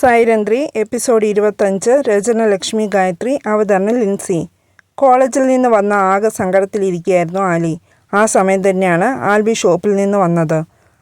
Sairandhri episode ഇരുപത്തഞ്ച് രചന ലക്ഷ്മി ഗായത്രി അവതരണം ലിൻസി. കോളേജിൽ നിന്ന് വന്ന ആകെ സങ്കടത്തിലിരിക്കുകയായിരുന്നു ആലി. ആ സമയം തന്നെയാണ് ആൽബി ഷോപ്പിൽ നിന്ന് വന്നത്.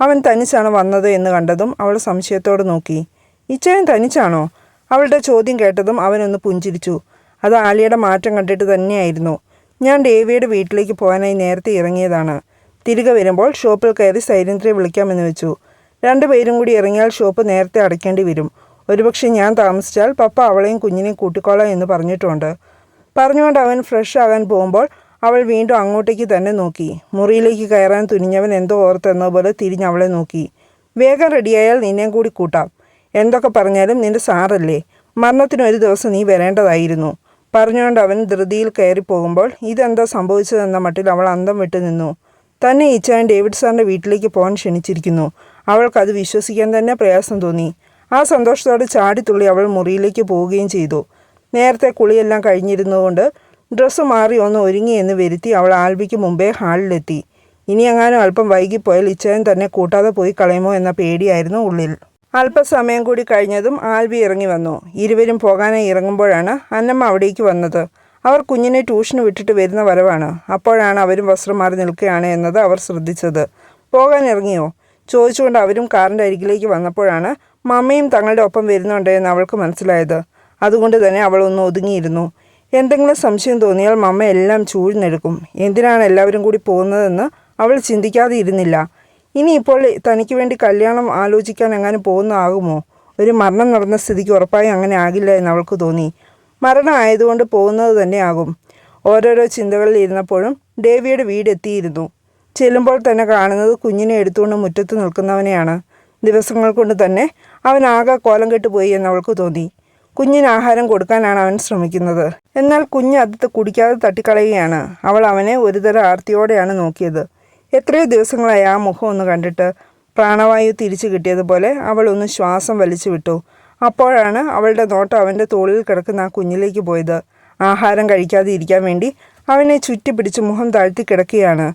അവൻ തനിച്ചാണ് വന്നത് എന്ന് കണ്ടതും അവൾ സംശയത്തോട് നോക്കി. ഇച്ചയൻ തനിച്ചാണോ? അവളുടെ ചോദ്യം കേട്ടതും അവനൊന്ന് പുഞ്ചിരിച്ചു. അത് ആലിയുടെ മാറ്റം കണ്ടിട്ട് തന്നെയായിരുന്നു. ഞാൻ ഡേവിയുടെ വീട്ടിലേക്ക് പോകാനായി നേരത്തെ ഇറങ്ങിയതാണ്. തിരികെ വരുമ്പോൾ ഷോപ്പിൽ കയറി സൈരന്ധ്രയെ വിളിക്കാമെന്ന് വെച്ചു. രണ്ടുപേരും കൂടി ഇറങ്ങിയാൽ ഷോപ്പ് നേരത്തെ അടയ്ക്കേണ്ടി വരും. ഒരുപക്ഷെ ഞാൻ താമസിച്ചാൽ പപ്പ അവളെയും കുഞ്ഞിനെയും കൂട്ടിക്കോളാം എന്ന് പറഞ്ഞിട്ടുണ്ട്. പറഞ്ഞുകൊണ്ട് അവൻ ഫ്രഷ് ആകാൻ പോകുമ്പോൾ അവൾ വീണ്ടും അങ്ങോട്ടേക്ക് തന്നെ നോക്കി. മുറിയിലേക്ക് കയറാൻ തുനിഞ്ഞവൻ എന്തോ ഓർത്തെന്നതുപോലെ തിരിഞ്ഞ് അവളെ നോക്കി. വേഗം റെഡിയായാൽ നിന്നെയും കൂടി കൂട്ടാം. എന്തൊക്കെ പറഞ്ഞാലും നിന്റെ സാറല്ലേ മരണത്തിന് ഒരു ദിവസം നീ വരേണ്ടതായിരുന്നു. പറഞ്ഞുകൊണ്ട് അവൻ ധൃതിയിൽ കയറി പോകുമ്പോൾ ഇതെന്താ സംഭവിച്ചതെന്ന മട്ടിൽ അവൾ അന്തം വിട്ടു നിന്നു. തന്നെ ഈച്ചാൻ ഡേവിഡ് സാറിന്റെ വീട്ടിലേക്ക് പോകാൻ ക്ഷണിച്ചിരിക്കുന്നു. അവൾക്കത് വിശ്വസിക്കാൻ തന്നെ പ്രയാസം തോന്നി. ആ സന്തോഷത്തോടെ ചാടിത്തുള്ളി അവൾ മുറിയിലേക്ക് പോവുകയും ചെയ്തു. നേരത്തെ കുളിയെല്ലാം കഴിഞ്ഞിരുന്നുകൊണ്ട് ഡ്രസ്സ് മാറി ഒന്ന് ഒരുങ്ങി എന്ന് വരുത്തി അവൾ ആൽബിക്ക് മുമ്പേ ഹാളിലെത്തി. ഇനി എങ്ങാനും അല്പം വൈകിപ്പോയാൽ ഇച്ചയൻ തന്നെ കൂട്ടാതെ പോയി കളയുമോ എന്ന പേടിയായിരുന്നു ഉള്ളിൽ. അല്പസമയം കൂടി കഴിഞ്ഞതും ആൽബി ഇറങ്ങി വന്നു. ഇരുവരും പോകാനായി ഇറങ്ങുമ്പോഴാണ് അന്നമ്മ അവിടേക്ക് വന്നത്. അവർ കുഞ്ഞിനെ ട്യൂഷന് വിട്ടിട്ട് വരുന്ന വരവാണ്. അപ്പോഴാണ് അവരും വസ്ത്രം മാറി നിൽക്കുകയാണ് എന്നത് അവർ ശ്രദ്ധിച്ചത്. പോകാൻ ഇറങ്ങിയോ? ചോദിച്ചുകൊണ്ട് അവരും കാറിന്റെ അരികിലേക്ക് വന്നപ്പോഴാണ് മമ്മയും തങ്ങളുടെ ഒപ്പം വരുന്നുണ്ട് എന്ന് അവൾക്ക് മനസ്സിലായത്. അതുകൊണ്ട് തന്നെ അവൾ ഒന്ന് ഒതുങ്ങിയിരുന്നു. എന്തെങ്കിലും സംശയം തോന്നിയാൽ മമ്മ എല്ലാം ചൂഴ്ന്നെടുക്കും. എന്തിനാണ് എല്ലാവരും കൂടി പോകുന്നതെന്ന് അവൾ ചിന്തിക്കാതെ ഇരുന്നില്ല. ഇനിയിപ്പോൾ തനിക്ക് വേണ്ടി കല്യാണം ആലോചിക്കാൻ എങ്ങാനും പോകുന്നതാകുമോ? ഒരു മരണം നടന്ന സ്ഥിതിക്ക് ഉറപ്പായും അങ്ങനെ ആകില്ല എന്ന് അവൾക്ക് തോന്നി. മരണം ആയതുകൊണ്ട് പോകുന്നത് ആകും. ഓരോരോ ചിന്തകളിൽ ഇരുന്നപ്പോഴും ഡേവിയുടെ വീട് എത്തിയിരുന്നു. ചെല്ലുമ്പോൾ തന്നെ കാണുന്നത് കുഞ്ഞിനെ എടുത്തുകൊണ്ട് മുറ്റത്ത് നിൽക്കുന്നവനെയാണ്. ദിവസങ്ങൾ കൊണ്ട് തന്നെ അവൻ ആകെ കോലം കെട്ടുപോയി എന്ന് അവൾക്ക് തോന്നി. കുഞ്ഞിന് ആഹാരം കൊടുക്കാനാണ് അവൻ ശ്രമിക്കുന്നത്. എന്നാൽ കുഞ്ഞ് അത് കുടിക്കാതെ തട്ടിക്കളയുകയാണ്. അവൾ അവനെ ഒരുതരം ആർത്തിയോടെയാണ് നോക്കിയത്. എത്രയോ ദിവസങ്ങളായി ആ മുഖം ഒന്ന് കണ്ടിട്ട് പ്രാണവായു തിരിച്ചു കിട്ടിയതുപോലെ അവൾ ഒന്ന് ശ്വാസം വലിച്ചു വിട്ടു. അപ്പോഴാണ് അവളുടെ നോട്ടം അവന്റെ തോളിൽ കിടക്കുന്ന ആ കുഞ്ഞിലേക്ക് പോയത്. ആഹാരം കഴിക്കാതെ ഇരിക്കാൻ വേണ്ടി അവനെ ചുറ്റിപ്പിടിച്ച് മുഖം താഴ്ത്തി കിടക്കുകയാണ്.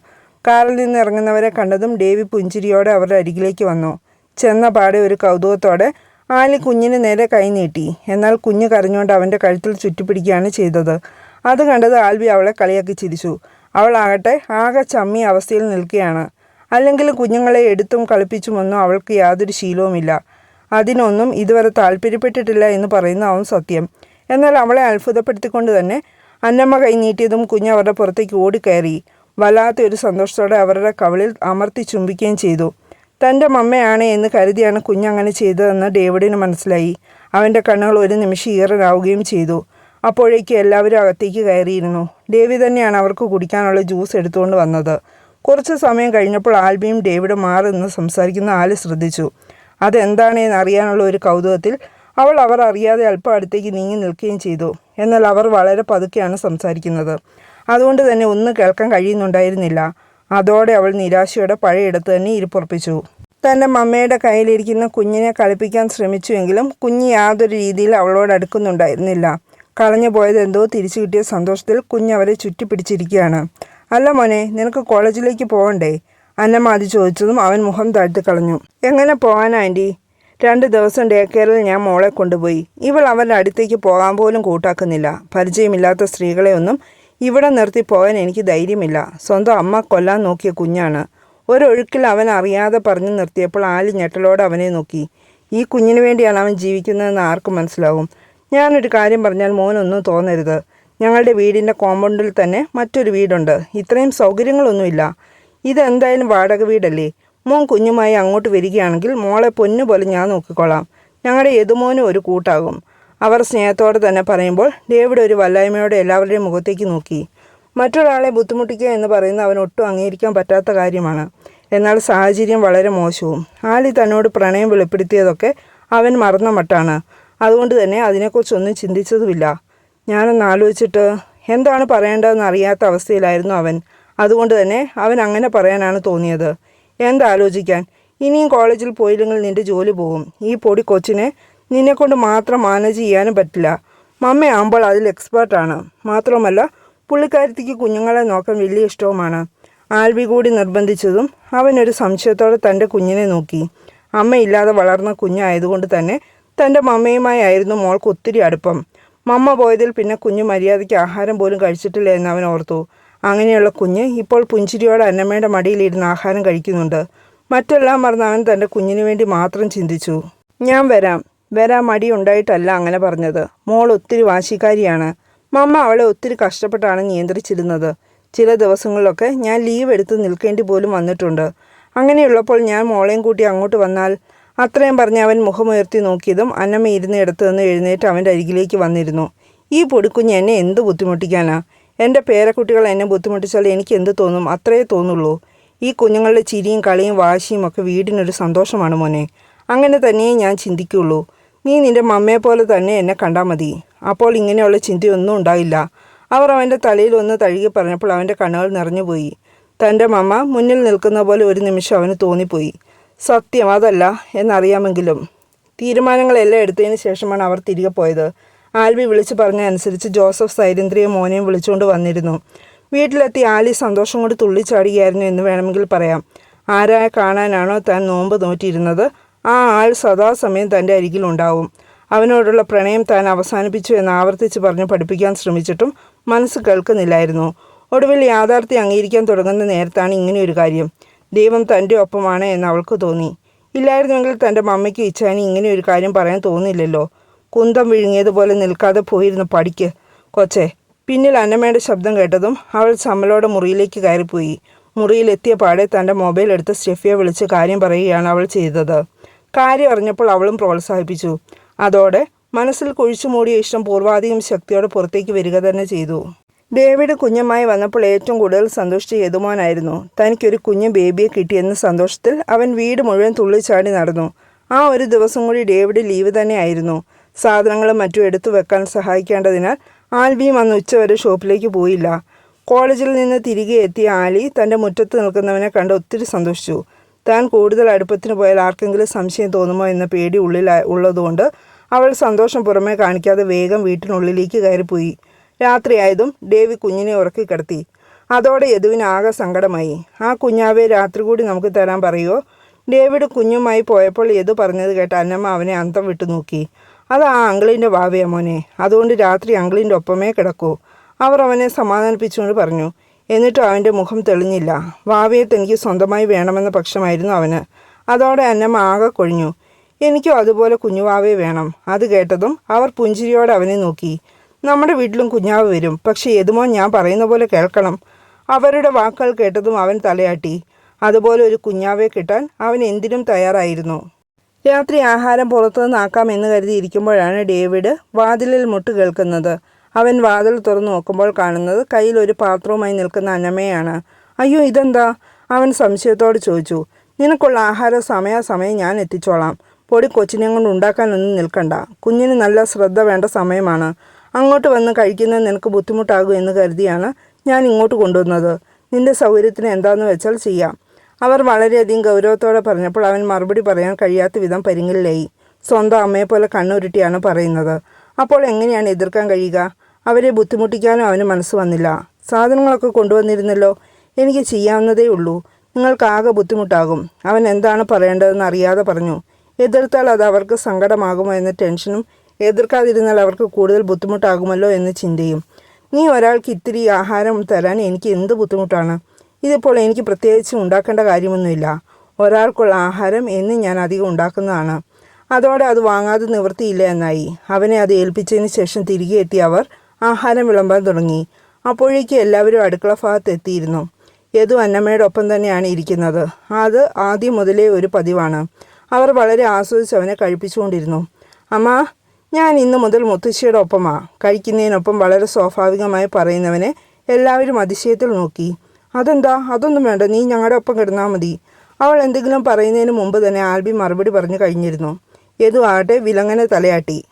കാറിൽ നിന്ന് ഇറങ്ങുന്നവരെ കണ്ടതും ഡേവി പുഞ്ചിരിയോടെ അവരുടെ അരികിലേക്ക് വന്നു. ചെന്ന പാടെ ഒരു കൗതുകത്തോടെ ആലി കുഞ്ഞിന് നേരെ കൈ നീട്ടി. എന്നാൽ കുഞ്ഞ് കരഞ്ഞുകൊണ്ട് അവന്റെ കഴുത്തിൽ ചുറ്റിപ്പിടിക്കുകയാണ് ചെയ്തത്. അത് കണ്ടത് ആൽബി അവളെ കളിയാക്കി ചിരിച്ചു. അവളാകട്ടെ ആകെ ചമ്മി അവസ്ഥയിൽ നിൽക്കുകയാണ്. അല്ലെങ്കിൽ കുഞ്ഞുങ്ങളെ എടുത്തും കളിപ്പിച്ചുമൊന്നും അവൾക്ക് യാതൊരു ശീലവുമില്ല. അതിനൊന്നും ഇതുവരെ താല്പര്യപ്പെട്ടിട്ടില്ല എന്ന് പറയുന്ന അവൻ സത്യം. എന്നാൽ അവളെ അത്ഭുതപ്പെടുത്തിക്കൊണ്ട് തന്നെ അന്നമ്മ കൈ നീട്ടിയതും കുഞ്ഞ് അവരുടെ പുറത്തേക്ക് ഓടിക്കയറി. വല്ലാത്തൊരു സന്തോഷത്തോടെ അവരുടെ കവളിൽ അമർത്തി ചുംബിക്കുകയും ചെയ്തു. തന്റെ മമ്മയാണ് എന്ന് കരുതിയാണ് കുഞ്ഞങ്ങനെ ചെയ്തതെന്ന് ഡേവിഡിന് മനസ്സിലായി. അവന്റെ കണ്ണുകൾ ഒരു നിമിഷം ഈറനാവുകയും ചെയ്തു. അപ്പോഴേക്ക് എല്ലാവരും അകത്തേക്ക് കയറിയിരുന്നു. ഡേവി തന്നെയാണ് അവർക്ക് കുടിക്കാനുള്ള ജ്യൂസ് എടുത്തുകൊണ്ട് വന്നത്. കുറച്ച് സമയം കഴിഞ്ഞപ്പോൾ ആൽബിയും ഡേവിഡും മാറി സംസാരിക്കുന്ന ആൽ ശ്രദ്ധിച്ചു. അതെന്താണെന്ന് അറിയാനുള്ള ഒരു കൗതുകത്തിൽ അവൾ അവർ അറിയാതെ അല്പം അടുത്തേക്ക് നീങ്ങി നിൽക്കുകയും ചെയ്തു. എന്നാൽ അവർ വളരെ പതുക്കെയാണ് സംസാരിക്കുന്നത്. അതുകൊണ്ട് തന്നെ ഒന്നും കേൾക്കാൻ കഴിയുന്നുണ്ടായിരുന്നില്ല. അതോടെ അവൾ നിരാശയോടെ പഴയയിടത്ത് തന്നെ ഇരിപ്പുറപ്പിച്ചു. തന്റെ മമ്മയുടെ കയ്യിലിരിക്കുന്ന കുഞ്ഞിനെ കളിപ്പിക്കാൻ ശ്രമിച്ചുവെങ്കിലും കുഞ്ഞ് യാതൊരു രീതിയിൽ അവളോട് അടുക്കുന്നുണ്ടായിരുന്നില്ല. കളഞ്ഞു പോയത് എന്തോ തിരിച്ചു കിട്ടിയ സന്തോഷത്തിൽ കുഞ്ഞ് അവരെ ചുറ്റിപ്പിടിച്ചിരിക്കുകയാണ്. അല്ല മോനെ നിനക്ക് കോളേജിലേക്ക് പോകണ്ടേ അന്നമ്മ അത് ചോദിച്ചതും അവൻ മുഖം താഴ്ത്തി കളഞ്ഞു. എങ്ങനെ പോകാനാ ആന്റി രണ്ട് ദിവസം ഡേ കെയറിൽ ഞാൻ മോളെ കൊണ്ടുപോയി. ഇവൾ അവരുടെ അടുത്തേക്ക് പോകാൻ പോലും കൂട്ടാക്കുന്നില്ല. പരിചയമില്ലാത്ത സ്ത്രീകളെ ഒന്നും ഇവിടെ നിർത്തി പോകാൻ എനിക്ക് ധൈര്യമില്ല. സ്വന്തം അമ്മ കൊല്ലാൻ നോക്കിയ കുഞ്ഞാണ്. ഒരൊഴുക്കിൽ അവൻ അറിയാതെ പറഞ്ഞു നിർത്തിയപ്പോൾ ആലി ഞെട്ടലോടെ അവനെ നോക്കി. ഈ കുഞ്ഞിന് വേണ്ടിയാണ് അവൻ ജീവിക്കുന്നതെന്ന് ആർക്കും മനസ്സിലാവും. ഞാനൊരു കാര്യം പറഞ്ഞാൽ മോനൊന്നും തോന്നരുത്. ഞങ്ങളുടെ വീടിന്റെ കോമ്പൗണ്ടിൽ തന്നെ മറ്റൊരു വീടുണ്ട്. ഇത്രയും സൗകര്യങ്ങളൊന്നുമില്ല. ഇതെന്തായാലും വാടക വീടല്ലേ? മോൻ കുഞ്ഞുമായി അങ്ങോട്ട് വരികയാണെങ്കിൽ മോളെ പൊന്നുപോലെ ഞാൻ നോക്കിക്കോളാം ഞങ്ങളുടെ യതുമോനും ഒരു കൂട്ടാകും. അവർ സ്നേഹത്തോടെ തന്നെ പറയുമ്പോൾ ഡേവിഡ് ഒരു വല്ലായ്മയോടെ എല്ലാവരുടെയും മുഖത്തേക്ക് നോക്കി. മറ്റൊരാളെ ബുദ്ധിമുട്ടിക്കുക എന്ന് പറയുന്ന അവൻ ഒട്ടും അംഗീകരിക്കാൻ പറ്റാത്ത കാര്യമാണ്. എന്നാൽ സാഹചര്യം വളരെ മോശവും. ആലി തന്നോട് പ്രണയം വെളിപ്പെടുത്തിയതൊക്കെ അവൻ മറന്ന മട്ടാണ്. അതുകൊണ്ട് തന്നെ അതിനെക്കുറിച്ചൊന്നും ചിന്തിച്ചതുമില്ല. ഞാനൊന്ന് ആലോചിച്ചിട്ട് എന്താണ് പറയേണ്ടതെന്ന് അറിയാത്ത അവസ്ഥയിലായിരുന്നു അവൻ. അതുകൊണ്ട് തന്നെ അവൻ അങ്ങനെ പറയാനാണ് തോന്നിയത്. എന്താലോചിക്കാൻ ഇനിയും കോളേജിൽ പോയില്ലെങ്കിൽ നിന്റെ ജോലി പോകും. ഈ പൊടി കൊച്ചിനെ നിന്നെക്കൊണ്ട് മാത്രം മാനേജ് ചെയ്യാനും പറ്റില്ല. മമ്മയാകുമ്പോൾ അതിൽ എക്സ്പേർട്ടാണ് മാത്രമല്ല പുള്ളിക്കാരത്തിക്ക് കുഞ്ഞുങ്ങളെ നോക്കാൻ വലിയ ഇഷ്ടവുമാണ്. ആൽവി കൂടി നിർബന്ധിച്ചതും അവനൊരു സംശയത്തോടെ തന്റെ കുഞ്ഞിനെ നോക്കി. അമ്മയില്ലാതെ വളർന്ന കുഞ്ഞായതുകൊണ്ട് തന്നെ തന്റെ മമ്മയുമായായിരുന്നു മോൾക്ക് ഒത്തിരി അടുപ്പം. മമ്മ പോയതിൽ പിന്നെ കുഞ്ഞ് മര്യാദയ്ക്ക് ആഹാരം പോലും കഴിച്ചിട്ടില്ല എന്ന് അവൻ ഓർത്തു. അങ്ങനെയുള്ള കുഞ്ഞ് ഇപ്പോൾ പുഞ്ചിരിയോടെ അന്നമ്മയുടെ മടിയിലിരുന്ന് ആഹാരം കഴിക്കുന്നുണ്ട്. മറ്റെല്ലാം മറന്ന് അവൻ തന്റെ കുഞ്ഞിനു വേണ്ടി മാത്രം ചിന്തിച്ചു. ഞാൻ വരാം. വരാൻ മടി ഉണ്ടായിട്ടല്ല അങ്ങനെ പറഞ്ഞത്. മോൾ ഒത്തിരി വാശിക്കാരിയാണ്. മമ്മ അവളെ ഒത്തിരി കഷ്ടപ്പെട്ടാണ് നിയന്ത്രിച്ചിരുന്നത്. ചില ദിവസങ്ങളിലൊക്കെ ഞാൻ ലീവ് എടുത്ത് നിൽക്കേണ്ടി പോലും വന്നിട്ടുണ്ട്. അങ്ങനെയുള്ളപ്പോൾ ഞാൻ മോളെയും കൂട്ടി അങ്ങോട്ട് വന്നാൽ അത്രയും പറഞ്ഞ് അവൻ മുഖമുയർത്തി നോക്കിയതും അന്നമ്മ ഇരുന്ന് ഇടത്ത് നിന്ന് എഴുന്നേറ്റ് അവന്റെ അരികിലേക്ക് വന്നിരുന്നു. ഈ പൊടിക്കുഞ്ഞ് എന്നെ എന്ത് ബുദ്ധിമുട്ടിക്കാനാ? എന്റെ പേരക്കുട്ടികൾ എന്നെ ബുദ്ധിമുട്ടിച്ചാൽ എനിക്ക് എന്ത് തോന്നും? അത്രേ തോന്നുള്ളൂ. ഈ കുഞ്ഞുങ്ങളുടെ ചിരിയും കളിയും വാശിയും ഒക്കെ വീടിനൊരു സന്തോഷമാണ് മോനെ. അങ്ങനെ തന്നെയേ ഞാൻ ചിന്തിക്കുള്ളൂ. നീ നിന്റെ മമ്മയെ പോലെ തന്നെ എന്നെ കണ്ടാൽ മതി. അപ്പോൾ ഇങ്ങനെയുള്ള ചിന്തയൊന്നും ഉണ്ടായില്ല. അവർ അവന്റെ തലയിൽ ഒന്ന് തഴുകി പറഞ്ഞപ്പോൾ അവന്റെ കണ്ണുകൾ നിറഞ്ഞുപോയി. തന്റെ മമ്മ മുന്നിൽ നിൽക്കുന്ന പോലെ ഒരു നിമിഷം അവന് തോന്നിപ്പോയി. സത്യം അതല്ല എന്നറിയാമെങ്കിലും തീരുമാനങ്ങളെല്ലാം എടുത്തതിന് ശേഷമാണ് അവർ തിരികെ പോയത്. ആൽവി വിളിച്ചു പറഞ്ഞ അനുസരിച്ച് ജോസഫ് സൈരന്ദ്രിയെ മോനെയും വിളിച്ചുകൊണ്ട് വന്നിരുന്നു. വീട്ടിലെത്തി ആലി സന്തോഷം കൊണ്ട് തുള്ളിച്ചാടുകയായിരുന്നു എന്ന് വേണമെങ്കിൽ പറയാം. ആരായ കാണാനാണോ താൻ നോമ്പ് നോറ്റിയിരുന്നത്? ആ ആൾ സദാസമയം തന്റെ അരികിലുണ്ടാവും അവനോടുള്ള പ്രണയം താൻ അവസാനിപ്പിച്ചു എന്ന് ആവർത്തിച്ച് പറഞ്ഞ് പഠിപ്പിക്കാൻ ശ്രമിച്ചിട്ടും മനസ്സ് കേൾക്കുന്നില്ലായിരുന്നു. ഒടുവിൽ യാഥാർത്ഥ്യം അംഗീകരിക്കാൻ തുടങ്ങുന്ന നേരത്താണ് ഇങ്ങനെയൊരു കാര്യം. ദൈവം തന്റെ ഒപ്പമാണ് എന്ന് അവൾക്ക് തോന്നി. ഇല്ലായിരുന്നെങ്കിൽ തന്റെ മമ്മയ്ക്ക് ഇച്ഛാനി ഇങ്ങനെ ഒരു കാര്യം പറയാൻ തോന്നില്ലല്ലോ. കുന്തം വിഴുങ്ങിയതുപോലെ നിൽക്കാതെ പോയിരുന്നു പഠിക്ക് കൊച്ചെ പിന്നിൽ അന്നമ്മയുടെ ശബ്ദം കേട്ടതും അവൾ സമ്മലോടെ മുറിയിലേക്ക് കയറിപ്പോയി. മുറിയിലെത്തിയ പാടെ തന്റെ മൊബൈൽ എടുത്ത് സ്റ്റെഫിയെ വിളിച്ച് കാര്യം പറയുകയാണ് അവൾ ചെയ്തത്. കാര്യം അറിഞ്ഞപ്പോൾ അവളും പ്രോത്സാഹിപ്പിച്ചു. അതോടെ മനസ്സിൽ കുഴിച്ചു മൂടിയ ഇഷ്ടം പൂർവാധികം ശക്തിയോടെ പുറത്തേക്ക് വരിക തന്നെ ചെയ്തു. ഡേവിഡ് കുഞ്ഞമായി വന്നപ്പോൾ ഏറ്റവും കൂടുതൽ സന്തോഷിച്ച യതുമോനായിരുന്നു തനിക്കൊരു കുഞ്ഞു ബേബിയെ കിട്ടിയെന്ന സന്തോഷത്തിൽ അവൻ വീട് മുഴുവൻ തുള്ളിച്ചാടി നടന്നു. ആ ഒരു ദിവസം കൂടി ഡേവിഡ് ലീവ് തന്നെയായിരുന്നു സാധനങ്ങളും മറ്റും എടുത്തു വെക്കാൻ സഹായിക്കേണ്ടതിനാൽ ആൽബിയും അന്ന് ഉച്ചവരെ ഷോപ്പിലേക്ക് പോയില്ല. കോളേജിൽ നിന്ന് തിരികെ എത്തിയ ആലി തന്റെ മുറ്റത്ത് നിൽക്കുന്നവനെ കണ്ട് ഒത്തിരി സന്തോഷിച്ചു. താൻ കൂടുതൽ അടുപ്പത്തിന് പോയാൽ ആർക്കെങ്കിലും സംശയം തോന്നുമോ എന്ന പേടി ഉള്ളിൽ ഉള്ളതുകൊണ്ട് അവൾ സന്തോഷം പുറമേ കാണിക്കാതെ വേഗം വീട്ടിനുള്ളിലേക്ക് കയറിപ്പോയി. രാത്രിയായതും ഡേവി കുഞ്ഞിനെ ഉറക്കി കിടത്തി അതോടെ യദുവിന് ആകെ സങ്കടമായി. ആ കുഞ്ഞാവെ രാത്രി കൂടി നമുക്ക് തരാൻ പറയുമോ ഡേവിഡ് കുഞ്ഞുമായി പോയപ്പോൾ യദു പറഞ്ഞത് കേട്ട അന്നമ്മ അവനെ അന്തം വിട്ടു നോക്കി. അത് ആ അങ്കിളിന്റെ വാവയാ മോനെ. അതുകൊണ്ട് രാത്രി അങ്കിളിന്റെ ഒപ്പമേ കിടക്കൂ. അവർ അവനെ സമാധാനിപ്പിച്ചുകൊണ്ട് പറഞ്ഞു. എന്നിട്ടും അവന്റെ മുഖം തെളിഞ്ഞില്ല. വാവയെ തനിക്ക് സ്വന്തമായി വേണമെന്ന പക്ഷമായിരുന്നു അവന്. അതോടെ അന്നമ്മ ആകെ കൊഴിഞ്ഞു. എനിക്കും അതുപോലെ കുഞ്ഞുവാവേ വേണം. അത് കേട്ടതും അവർ പുഞ്ചിരിയോടെ അവനെ നോക്കി. നമ്മുടെ വീട്ടിലും കുഞ്ഞാവ് വരും. പക്ഷേ എതുമോ ഞാൻ പറയുന്ന പോലെ കേൾക്കണം. അവരുടെ വാക്കുകൾ കേട്ടതും അവൻ തലയാട്ടി. അതുപോലെ ഒരു കുഞ്ഞാവെ കിട്ടാൻ അവൻ എന്തിനും തയ്യാറായിരുന്നു. രാത്രി ആഹാരം പുറത്തുനിന്നാക്കാം എന്ന് കരുതി ഇരിക്കുമ്പോഴാണ് ഡേവിഡ് വാതിലിൽ മുട്ട് കേൾക്കുന്നത്. അവൻ വാതിൽ തുറന്നു നോക്കുമ്പോൾ കാണുന്നത് കയ്യിൽ ഒരു പാത്രവുമായി നിൽക്കുന്ന അനമയാണ്. അയ്യോ ഇതെന്താ? അവൻ സംശയത്തോട് ചോദിച്ചു. നിനക്കുള്ള ആഹാര സമയാസമയം ഞാൻ എത്തിച്ചോളാം. പൊടി കൊച്ചിനെ കൊണ്ട് ഉണ്ടാക്കാനൊന്നും നിൽക്കണ്ട. കുഞ്ഞിന് നല്ല ശ്രദ്ധ വേണ്ട സമയമാണ്. അങ്ങോട്ട് വന്ന് കഴിക്കുന്നത് നിനക്ക് ബുദ്ധിമുട്ടാകും എന്ന് കരുതിയാണ് ഞാൻ ഇങ്ങോട്ട് കൊണ്ടുവന്നത്. നിന്റെ സൗകര്യത്തിന് എന്താണെന്ന് വെച്ചാൽ ചെയ്യാം. അവർ വളരെയധികം ഗൗരവത്തോടെ പറഞ്ഞപ്പോൾ അവൻ മറുപടി പറയാൻ കഴിയാത്ത വിധം പരിങ്ങലിലായി. സ്വന്തം അമ്മയെപ്പോലെ കണ്ണുരുട്ടിയാണ് പറയുന്നത്. അപ്പോൾ എങ്ങനെയാണ് എതിർക്കാൻ കഴിയുക? അവരെ ബുദ്ധിമുട്ടിക്കാനും അവന് മനസ്സ് വന്നില്ല. സാധനങ്ങളൊക്കെ കൊണ്ടുവന്നിരുന്നല്ലോ. എനിക്ക് ചെയ്യാവുന്നതേ ഉള്ളൂ. നിങ്ങൾക്കാകെ ബുദ്ധിമുട്ടാകും. അവൻ എന്താണ് പറയേണ്ടതെന്ന് അറിയാതെ പറഞ്ഞു. എതിർത്താൽ അത് അവർക്ക് സങ്കടമാകുമോ എന്ന ടെൻഷനും എതിർക്കാതിരുന്നാൽ അവർക്ക് കൂടുതൽ ബുദ്ധിമുട്ടാകുമല്ലോ എന്ന ചിന്തയും. നീ ഒരാൾക്ക് ഇത്തിരി ആഹാരം തരാൻ എനിക്ക് എന്ത് ബുദ്ധിമുട്ടാണ്? ഇതിപ്പോൾ എനിക്ക് പ്രത്യേകിച്ച് ഉണ്ടാക്കേണ്ട കാര്യമൊന്നുമില്ല. ഒരാൾക്കുള്ള ആഹാരം എന്ന് ഞാൻ അധികം ഉണ്ടാക്കുന്നതാണ്. അതോടെ അത് വാങ്ങാതെ നിവൃത്തിയില്ല എന്നായി. അവനെ അത് ഏൽപ്പിച്ചതിന് ശേഷം തിരികെ എത്തിയ അവർ ആഹാരം വിളമ്പാൻ തുടങ്ങി. അപ്പോഴേക്കും എല്ലാവരും അടുക്കള ഭാഗത്ത് എത്തിയിരുന്നു. യദു അന്നമ്മയുടെ ഒപ്പം തന്നെയാണ് ഇരിക്കുന്നത്. അത് ആദ്യം മുതലേ ഒരു പതിവാണ്. അവർ വളരെ ആസ്വദിച്ച് അവനെ കഴിപ്പിച്ചുകൊണ്ടിരുന്നു. അമ്മ ഞാൻ ഇന്ന് മുതൽ മുത്തശ്ശിയുടെ ഒപ്പമാ. കഴിക്കുന്നതിനൊപ്പം വളരെ സ്വാഭാവികമായി പറയുന്നവനെ എല്ലാവരും അതിശയത്തിൽ നോക്കി. അതെന്താ? അതൊന്നും വേണ്ട. നീ ഞങ്ങളുടെ ഒപ്പം കിടന്നാൽ മതി. അവൾ എന്തെങ്കിലും പറയുന്നതിന് മുമ്പ് തന്നെ ആൽബി മറുപടി പറഞ്ഞു കഴിഞ്ഞിരുന്നു. യദു ആകട്ടെ വിലങ്ങനെ തലയാട്ടി.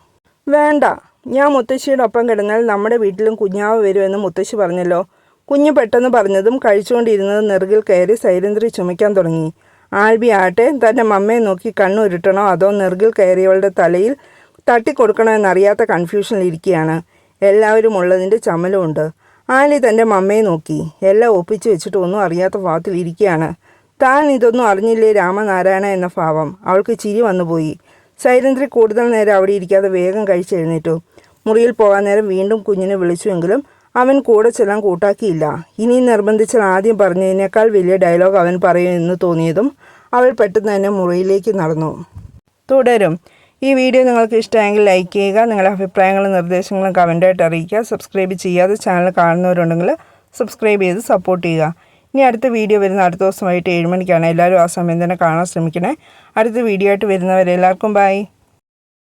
വേണ്ട. ഞാൻ മുത്തശ്ശിയുടെ ഒപ്പം കിടന്നാൽ നമ്മുടെ വീട്ടിലും കുഞ്ഞാവ് വരുമെന്ന് മുത്തശ്ശി പറഞ്ഞല്ലോ. കുഞ്ഞ് പെട്ടെന്ന് പറഞ്ഞതും കഴിച്ചുകൊണ്ടിരുന്നത് നെറുകിൽ കയറി സൈലന്ദ്രി ചുമയ്ക്കാൻ തുടങ്ങി. ആൽബി ആട്ടെ തന്റെ മമ്മയെ നോക്കി കണ്ണുരുട്ടണോ അതോ നെറുകിൽ കയറിയവളുടെ തലയിൽ തട്ടിക്കൊടുക്കണോ എന്നറിയാത്ത കൺഫ്യൂഷനിൽ ഇരിക്കുകയാണ്. എല്ലാവരും ഉള്ളതിന്റെ ചമലുമുണ്ട് ആലി തന്റെ മമ്മയെ നോക്കി. എല്ലാം ഒപ്പിച്ച് വെച്ചിട്ട് ഒന്നും അറിയാത്ത ഭാഗത്തിൽ ഇരിക്കുകയാണ്. താൻ ഇതൊന്നും അറിഞ്ഞില്ലേ രാമനാരായണ എന്ന ഭാവം. അവൾക്ക് ചിരി വന്നുപോയി. സൈരന്ദ്രി കൂടുതൽ നേരം അവിടെ ഇരിക്കാതെ വേഗം കഴിച്ചെഴുന്നേറ്റു മുറിയിൽ പോകാൻ നേരം വീണ്ടും കുഞ്ഞിനെ വിളിച്ചുവെങ്കിലും അവൻ കൂടെ ചെല്ലാൻ കൂട്ടാക്കിയില്ല. ഇനി നിർബന്ധിച്ചാൽ ആദ്യം പറഞ്ഞതിനേക്കാൾ വലിയ ഡയലോഗ് അവൻ പറയുമെന്ന് തോന്നിയതും അവൾ പെട്ടെന്ന് തന്നെ മുറിയിലേക്ക് നടന്നു. തുടരും. ഈ വീഡിയോ നിങ്ങൾക്ക് ഇഷ്ടമായെങ്കിൽ ലൈക്ക് ചെയ്യുക നിങ്ങളുടെ അഭിപ്രായങ്ങളും നിർദ്ദേശങ്ങളും കമന്റായിട്ട് അറിയിക്കുക. സബ്സ്ക്രൈബ് ചെയ്യാതെ ചാനൽ കാണുന്നവരുണ്ടെങ്കിൽ സബ്സ്ക്രൈബ് ചെയ്ത് സപ്പോർട്ട് ചെയ്യുക. ഇനി അടുത്ത വീഡിയോ വരുന്ന അടുത്ത ദിവസം വൈകിട്ട് ഏഴ് മണിക്കാണ്. എല്ലാവരും ആ സമയം തന്നെ കാണാൻ ശ്രമിക്കണേ. അടുത്ത വീഡിയോ ആയിട്ട് വരുന്നവരെ എല്ലാവർക്കും ബൈ